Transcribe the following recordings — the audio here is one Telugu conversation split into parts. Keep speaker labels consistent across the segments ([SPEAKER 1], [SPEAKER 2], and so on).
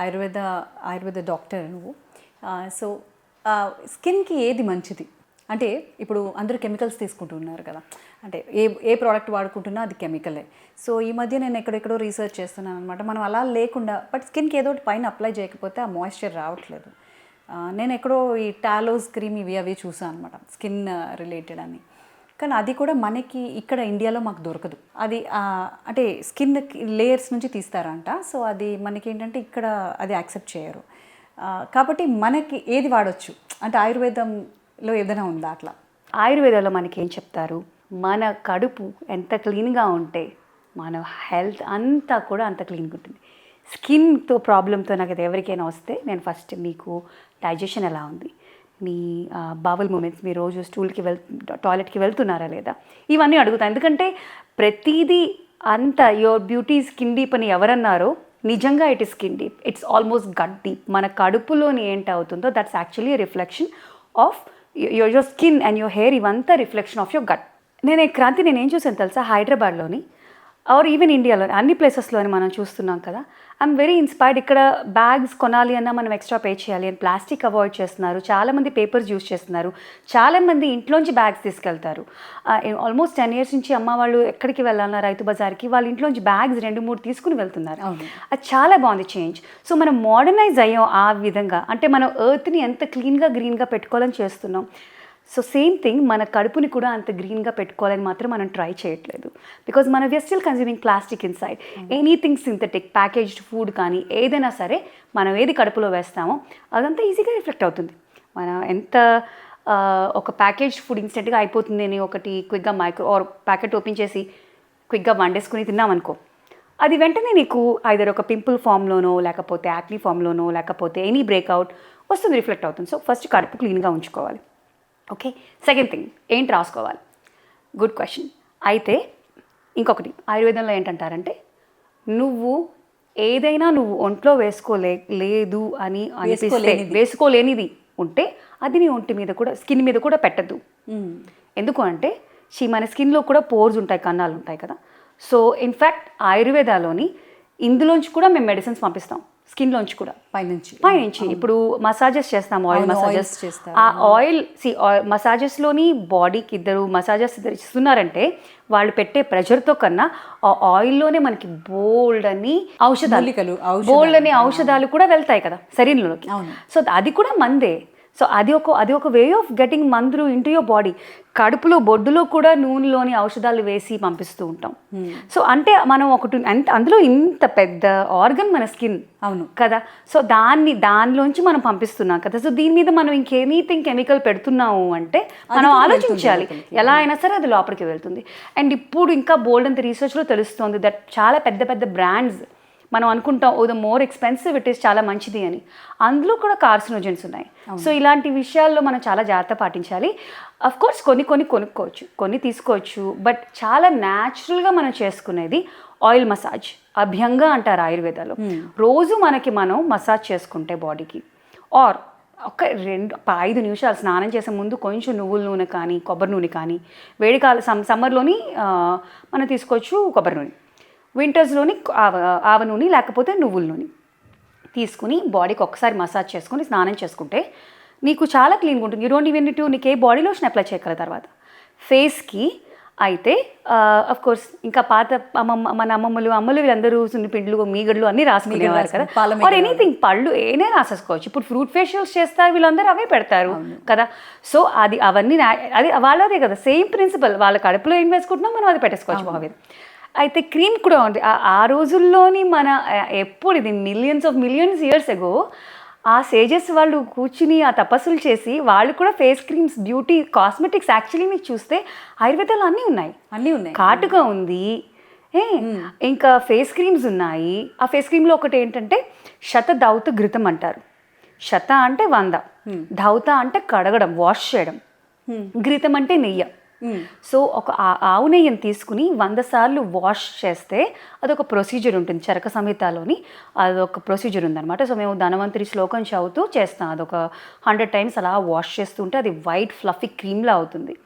[SPEAKER 1] ఆయుర్వేద ఆయుర్వేద డాక్టర్ నువ్వు. సో స్కిన్కి ఏది మంచిది? అంటే ఇప్పుడు అందరూ కెమికల్స్ తీసుకుంటున్నారు కదా. అంటే ఏ ఏ ప్రోడక్ట్ వాడుకుంటున్నా అది కెమికలే. సో ఈ మధ్య నేను ఎక్కడెక్కడో రీసెర్చ్ చేస్తున్నాను అనమాట మనం అలా లేకుండా బట్ స్కిన్కి ఏదో ఒకటి పైన అప్లై చేయకపోతే ఆ మాయిశ్చర్ రావట్లేదు. నేను ఎక్కడో ఈ టాలోస్ క్రీమ్ ఇవి అవి చూసాను అనమాట స్కిన్ రిలేటెడ్ అని. కానీ అది కూడా మనకి ఇక్కడ ఇండియాలో మాకు దొరకదు. అది అంటే స్కిన్ లేయర్స్ నుంచి తీస్తారంట. సో అది మనకి ఏంటంటే ఇక్కడ అది యాక్సెప్ట్ చేయరు. కాబట్టి మనకి ఏది వాడచ్చు? అంటే ఆయుర్వేదంలో ఏదైనా ఉందా అట్లా?
[SPEAKER 2] ఆయుర్వేదంలో మనకి ఏం చెప్తారు? మన కడుపు ఎంత క్లీన్గా ఉంటే మన హెల్త్ అంతా కూడా అంత క్లీన్గా ఉంటుంది. స్కిన్తో ప్రాబ్లంతో నాకు అది ఎవరికైనా వస్తే నేను ఫస్ట్ మీకు డైజెషన్ ఎలా ఉంది మీ బావల్ మూమెంట్స్ మీ రోజు స్టూల్కి వెళ్ టాయిలెట్కి వెళ్తున్నారా లేదా? ఇవన్నీ అడుగుతాను ఎందుకంటే ప్రతిదీ అంత యువర్ బ్యూటీ స్కిన్ డీప్ అని ఎవరన్నారో నిజంగా it is skin deep it's almost gut deep మన కడుపులోని ఏంటి అవుతుందో that's actually reflection of your your skin and your hair ఇవంతా రిఫ్లెక్షన్ ఆఫ్ యువర్ గట్ నేను ఈ క్రాంతి నేను ఏం చూసాను తెలుసా? హైదరాబాద్లోని ఆర్ ఈవెన్ ఇండియాలో అన్ని ప్లేసెస్లోని మనం చూస్తున్నాం కదా? ఐఎమ్ వెరీ ఇన్స్పైర్డ్ ఇక్కడ బ్యాగ్స్ కొనాలి అన్నా మనం ఎక్స్ట్రా పే చేయాలి. అని ప్లాస్టిక్ అవాయిడ్ చేస్తున్నారు. చాలామంది పేపర్స్ యూస్ చేస్తున్నారు. చాలామంది ఇంట్లోంచి బ్యాగ్స్ తీసుకెళ్తారు. ఆల్మోస్ట్ టెన్ ఇయర్స్ నుంచి అమ్మ వాళ్ళు ఎక్కడికి వెళ్ళాలన్నా రైతు బజార్కి వాళ్ళ ఇంట్లోంచి బ్యాగ్స్ రెండు మూడు తీసుకుని వెళ్తున్నారు. అది చాలా బాగుంది చేంజ్ సో మనం మోడర్నైజ్ అయ్యాం ఆ విధంగా. అంటే మనం ఎర్త్ని ఎంత క్లీన్గా గ్రీన్గా పెట్టుకోవాలని చేస్తున్నాం. సో సేమ్ థింగ్ మన కడుపుని కూడా అంత గ్రీన్గా పెట్టుకోవాలని మాత్రం మనం ట్రై చేయట్లేదు. బికాజ్ మన we are still consuming plastic inside anything synthetic packaged food కానీ ఏదైనా సరే మనం ఏది కడుపులో వేస్తామో అదంతా ఈజీగా రిఫ్లెక్ట్ అవుతుంది. మనం ఎంత ఒక ప్యాకేజ్ ఫుడ్ ఇన్స్టెంట్గా అయిపోతుంది అని ఒకటి క్విక్గా మైక్రో ఆర్ ప్యాకెట్ ఓపెన్ చేసి క్విక్గా వండేసుకుని తిన్నామనుకో అది వెంటనే నీకు ఐదర్ ఒక పింపుల్ ఫామ్లోనో లేకపోతే యాక్నీ ఫామ్లోనో లేకపోతే ఎనీ బ్రేక్అవుట్ వస్తుంది రిఫ్లెక్ట్ అవుతుంది. సో ఫస్ట్ కడుపు క్లీన్గా ఉంచుకోవాలి. ఓకే సెకండ్ థింగ్ ఏంటి రాసుకోవాలి? గుడ్ క్వశ్చన్ అయితే ఇంకొకటి ఆయుర్వేదంలో ఏంటంటారంటే నువ్వు ఏదైనా నువ్వు ఒంట్లో వేసుకోలే లేదు అని అనిపిస్తే
[SPEAKER 1] వేసుకోలేనిది.
[SPEAKER 2] ఉంటే అది నీ ఒంటి మీద కూడా స్కిన్ మీద కూడా పెట్టద్దు. ఎందుకు అంటే షీ మన స్కిన్లో కూడా పోర్స్ ఉంటాయి కన్నాలు ఉంటాయి కదా. సో ఇన్ఫ్యాక్ట్ ఆయుర్వేదాలోని ఇందులోంచి కూడా మేము మెడిసిన్స్ పంపిస్తాం. స్కిన్లోంచి కూడా.
[SPEAKER 1] పైనుంచి.
[SPEAKER 2] పైనుంచి. ఇప్పుడు మసాజెస్ చేస్తాం ఆయిల్ మసాజెస్. ఆ ఆయిల్ సి మసాజెస్లోని బాడీకి ఇద్దరు మసాజెస్ ఇద్దరు ఇస్తున్నారంటే వాళ్ళు పెట్టే ప్రెషర్తో కన్నా ఆ ఆయిల్లోనే మనకి బోల్డ్ అని ఔషధాలు. బోల్డ్ అనే ఔషధాలు కూడా వెళ్తాయి కదా శరీరంలోకి.
[SPEAKER 1] అవును.
[SPEAKER 2] సో అది కూడా మందే. సో అది ఒక అది ఒక వే ఆఫ్ గెటింగ్ మందులు ఇంటూ యువర్ బాడీ కడుపులో బొడ్డులో కూడా నూనెలోని ఔషధాలు వేసి పంపిస్తూ ఉంటాం. సో అంటే మనం ఒకటి అంత అందులో ఇంత పెద్ద ఆర్గన్ మన స్కిన్
[SPEAKER 1] అవును.
[SPEAKER 2] కదా? సో దాన్ని దానిలోంచి మనం పంపిస్తున్నాం కదా? సో దీని మీద మనం ఇంకెనీథింగ్ కెమికల్ పెడుతున్నాము అంటే మనం ఆలోచించాలి. ఎలా అయినా సరే అది లోపలికి వెళ్తుంది. అండ్ ఇప్పుడు ఇంకా బోల్డ్ అంత రీసెర్చ్లో తెలుస్తుంది దట్ చాలా పెద్ద పెద్ద బ్రాండ్స్ మనం అనుకుంటాం ఓ the more expensive it is చాలా మంచిది అని. అందులో కూడా కార్సినోజెన్స్ ఉన్నాయి. సో ఇలాంటి విషయాల్లో మనం చాలా జాగ్రత్త పాటించాలి. అఫ్ కోర్స్ కొన్ని కొన్ని కొనుక్కోవచ్చు కొన్ని తీసుకోవచ్చు బట్ చాలా న్యాచురల్గా మనం చేసుకునేది ఆయిల్ మసాజ్ అభ్యంగా అంటారు ఆయుర్వేదాలో. రోజు మనకి మనం మసాజ్ చేసుకుంటే బాడీకి ఆర్ ఒక రెండు ఐదు నిమిషాలు స్నానం చేసే ముందు కొంచెం నువ్వుల నూనె కానీ కొబ్బరి నూనె కానీ వేడికాల సమ్ సమ్మర్లోని మనం తీసుకోవచ్చు కొబ్బరి నూనె. వింటర్స్లోని ఆవ ఆవ నూనె లేకపోతే నువ్వుల నూనె తీసుకుని బాడీకి ఒక్కసారి మసాజ్ చేసుకుని స్నానం చేసుకుంటే నీకు చాలా క్లీన్గా ఉంటుంది. యూ డోంట్ ఈవెన్ టు నీకు ఏ బాడీ లోషన్ అప్లై చేయగల తర్వాత. ఫేస్కి అయితే అఫ్ కోర్స్ ఇంకా పాత అమ్మమ్మ మన అమ్మమ్మలు అమ్మలు వీళ్ళందరూ సున్నిపిండ్లు మీగడ్లు అన్నీ రాసుకునేవారు కదా. ఆర్. ఎనీథింగ్ పళ్ళు ఏనే రాసేసుకోవచ్చు. ఇప్పుడు ఫ్రూట్ ఫేషియల్స్ చేస్తారు వీళ్ళందరూ అవే పెడతారు కదా. సో అది అవన్నీ అది వాళ్ళదే కదా. సేమ్ ప్రిన్సిపల్ వాళ్ళ కడుపులో ఏం వేసుకుంటున్నాం మనం అది పెట్టేసుకోవచ్చు బాగా. అయితే క్రీమ్ కూడా ఉంది. ఆ- రోజుల్లోని మన ఎప్పుడు ఇది millions of millions years ago ఆ సేజెస్ వాళ్ళు కూర్చుని ఆ తపస్సులు చేసి వాళ్ళు కూడా face creams beauty cosmetics actually మీకు చూస్తే ఆయుర్వేదాలు అన్నీ ఉన్నాయి.
[SPEAKER 1] అన్నీ ఉన్నాయి.
[SPEAKER 2] కాటుగా ఉంది. ఏ ఇంకా ఫేస్ క్రీమ్స్ ఉన్నాయి. ఆ ఫేస్ క్రీమ్లో ఒకటి ఏంటంటే శత దౌత ఘృతం అంటారు. శత అంటే వంద. ధౌత అంటే కడగడం వాష్ చేయడం. ఘృతం అంటే నెయ్యి. సో ఒక ఆవు నెయ్యిని తీసుకుని వంద సార్లు వాష్ చేస్తే అదొక ప్రొసీజర్ ఉంటుంది చరక సంహితలోని. అదొక ప్రొసీజర్ ఉందన్నమాట. సో మేము ధనవంతరి శ్లోకం చదువుతూ చేస్తాం. అదొక హండ్రెడ్ టైమ్స్ అలా వాష్ చేస్తుంటే అది వైట్ ఫ్లఫీ క్రీమ్లా అవుతుంది.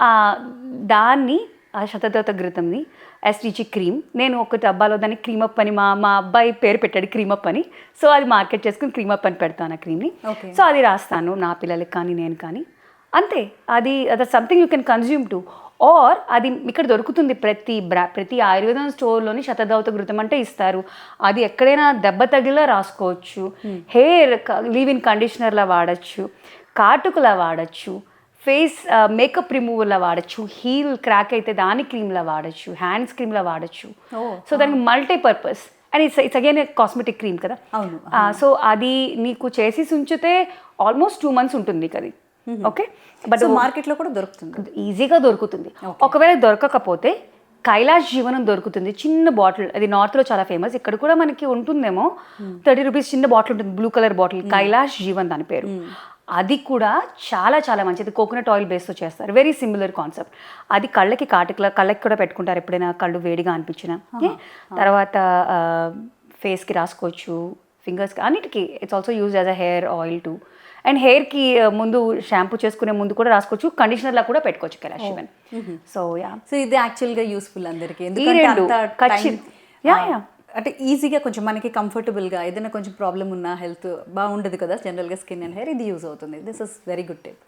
[SPEAKER 2] ఆ, దాన్ని ఆ శతదేవత ఘృతంని ఎస్టీజీ క్రీమ్ నేను ఒక డబ్బాలో దాన్ని క్రీమ్ అప్ అని మా మా అబ్బాయి పేరు పెట్టాడు క్రీమ్ అప్ అని. సో అది మార్కెట్ చేసుకుని క్రీమ్ అప్ అని పెడతాను ఆ క్రీమ్ని. సో అది రాస్తాను నా పిల్లలకి కానీ నేను కానీ. అంతే. అది అది something you can consume too or అది ఇక్కడ దొరుకుతుంది ప్రతి బ్రా ప్రతి ఆయుర్వేదం స్టోర్లోని శతదౌత ఘృతం అంటే ఇస్తారు. అది ఎక్కడైనా దెబ్బ తగిలా రాసుకోవచ్చు. హెయిర్ లీవ్ ఇన్ కండిషనర్లా వాడచ్చు. కాటుకలా వాడచ్చు. ఫేస్ మేకప్ రిమూవర్లా వాడచ్చు. హీల్ క్రాక్ అయితే దాని క్రీమ్లా వాడచ్చు. హ్యాండ్స్ క్రీమ్లా వాడచ్చు. సో దానికి multipurpose and it's it's again cosmetic cream కదా. సో అది నీకు చేసి ఉంచితే ఆల్మోస్ట్ టూ మంత్స్ ఉంటుంది నీకు అది. ఓకే? బట్
[SPEAKER 1] సో మార్కెట్లో కూడా దొరుకుతుంది.
[SPEAKER 2] ఈజీగా దొరుకుతుంది. ఒకవేళ దొరకకపోతే కైలాష్ జీవనం దొరుకుతుంది. చిన్న బాటిల్ అది నార్త్లో చాలా ఫేమస్ ఇక్కడ కూడా మనకి ఉంటుందేమో థర్టీ రూపీస్ చిన్న బాటిల్ ఉంటుంది blue colour bottle Kailash Jeevan దాని పేరు. అది కూడా చాలా చాలా మంచిది. కోకోనట్ ఆయిల్ బేస్తో చేస్తారు. వెరీ సిమిలర్ కాన్సెప్ట్ అది కళ్ళకి కాటికల కళ్ళకి కూడా పెట్టుకుంటారు ఎప్పుడైనా కళ్ళు వేడిగా అనిపించిన. తర్వాత ఫేస్కి రాసుకోవచ్చు ఫింగర్స్కి అన్నిటికీ. It's also use as a hair oil too and హెయిర్కి ముందు షాంపూ చేసుకునే ముందు కూడా రాసుకోవచ్చు కండిషనర్లా కూడా పెట్టుకోవచ్చు Kailash Jeevan so yeah.
[SPEAKER 1] So ఇది యాక్చువల్గా యూస్ఫుల్ అందరికీ. ఎందుకంటే
[SPEAKER 2] యా, యా.
[SPEAKER 1] అంటే ఈజీగా కొంచెం మనకి కంఫర్టబుల్గా ఏదైనా కొంచెం ప్రాబ్లం ఉన్నా హెల్త్ బాగుండదు కదా జనరల్గా స్కిన్ అండ్ హెయిర్ ఇది యూజ్ అవుతుంది. This is very good tip